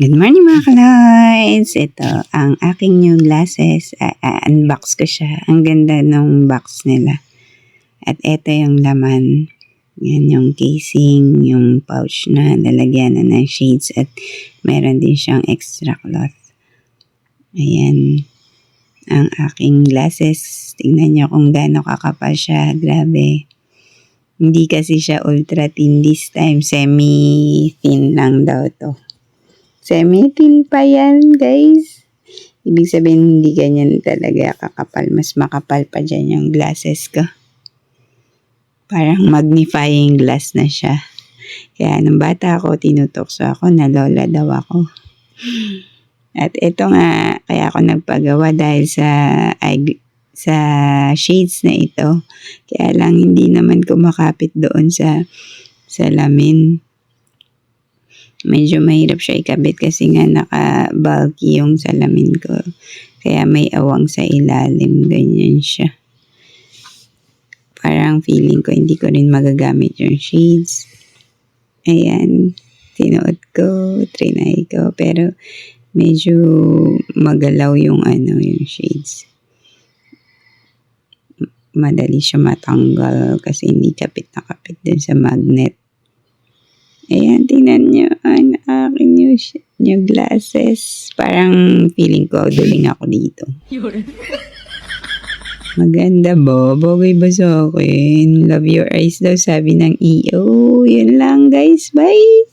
Good morning mga kaloys! Ito, ang aking new glasses. Unbox ko siya. Ang ganda ng box nila. At ito yung laman. Yan yung casing, yung pouch na lalagyan na ng shades at meron din siyang extra cloth. Ayan. Ang aking glasses. Tingnan nyo kung gaano kakapal siya. Grabe. Hindi kasi siya ultra thin this time. Semi-thin lang daw to. Semi-thin pa yan, guys. Ibig sabihin, hindi ganyan talaga kakapal. Mas makapal pa dyan yung glasses ko. Parang magnifying glass na siya. Kaya nung bata ako, tinutokso ako na lola daw ako. At ito nga, kaya ako nagpagawa dahil sa, ay, sa shades na ito. Kaya lang hindi naman kumakapit doon sa salamin medyo mahirap siya ikabit kasi nga naka-bulky yung salamin ko. Kaya may awang sa ilalim, ganyan siya. Parang feeling ko hindi ko rin magagamit yung shades. Ayan, tinuot ko, trinay ko, pero medyo magalaw yung ano, yung shades. Madali siya matanggal kasi hindi kapit na kapit din sa magnet. Ayan, tingnan nyo ang aking new, new glasses. Parang feeling ko, duling ako dito. Maganda ba? Bagay ba sa akin? Love your eyes daw, sabi ng EO. Yun lang guys, bye!